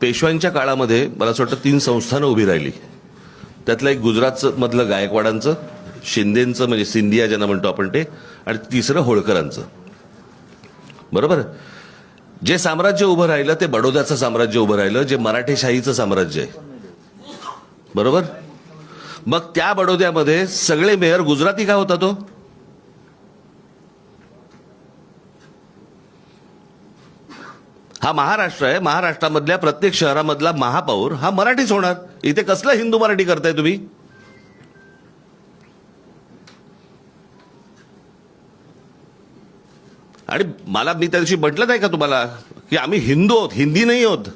पेशव्यांच्या काळामध्ये मला असं वाटतं तीन संस्थानं उभी राहिली. त्यातलं एक गुजरातचं मधलं गायकवाडांचं शिंदेचं म्हणजे सिंधिया ज्यांना म्हणतो आपण ते आणि तिसरं होळकरांचं. बरोबर? जे साम्राज्य उभं राहिलं ते बडोद्याचं साम्राज्य उभं राहिलं जे मराठेशाहीचं साम्राज्य आहे. बरोबर? मग त्या बडोद्यामध्ये सगळे मेयर गुजराती का होता तो? हा महाराष्ट्र आहे. महाराष्ट्रामधल्या प्रत्येक शहरामधला महापौर हा मराठीच होणार. इथे कसलं हिंदू मराठी करताय तुम्ही? आणि मला मी त्या दिवशी म्हटलं नाही का तुम्हाला की आम्ही हिंदू आहोत हिंदी नाही आहोत?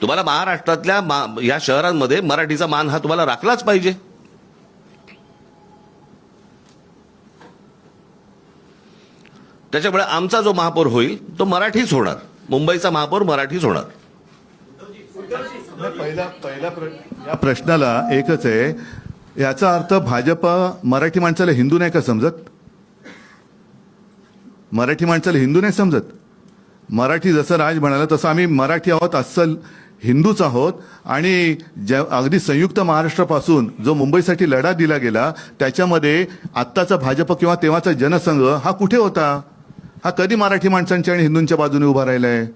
तुम्हाला महाराष्ट्रातल्या मा- या शहरांमध्ये मराठीचा मान हा तुम्हाला राखलाच पाहिजे. त्याच्यामुळे आमचा जो महापौर होईल तो मराठीच होणार. मुंबईचा महापौर मराठीच होणार. पहिला पहिला या प्रश्नाला एकच आहे. याचा अर्थ भाजप मराठी माणसाला हिंदू नाही का समजत? मराठी माणसाला हिंदू नाही समजत? मराठी जसं राज म्हणाला तसं आम्ही मराठी आहोत अस्सल हिंदूच आहोत. आणि ज्या अगदी संयुक्त महाराष्ट्रापासून जो मुंबईसाठी लढा दिला गेला त्याच्यामध्ये आत्ताचा भाजप किंवा तेव्हाचा जनसंघ हा कुठे होता? हा कधी मराठी माणसांच्या आणि हिंदूंच्या बाजूने उभा राहिलाय?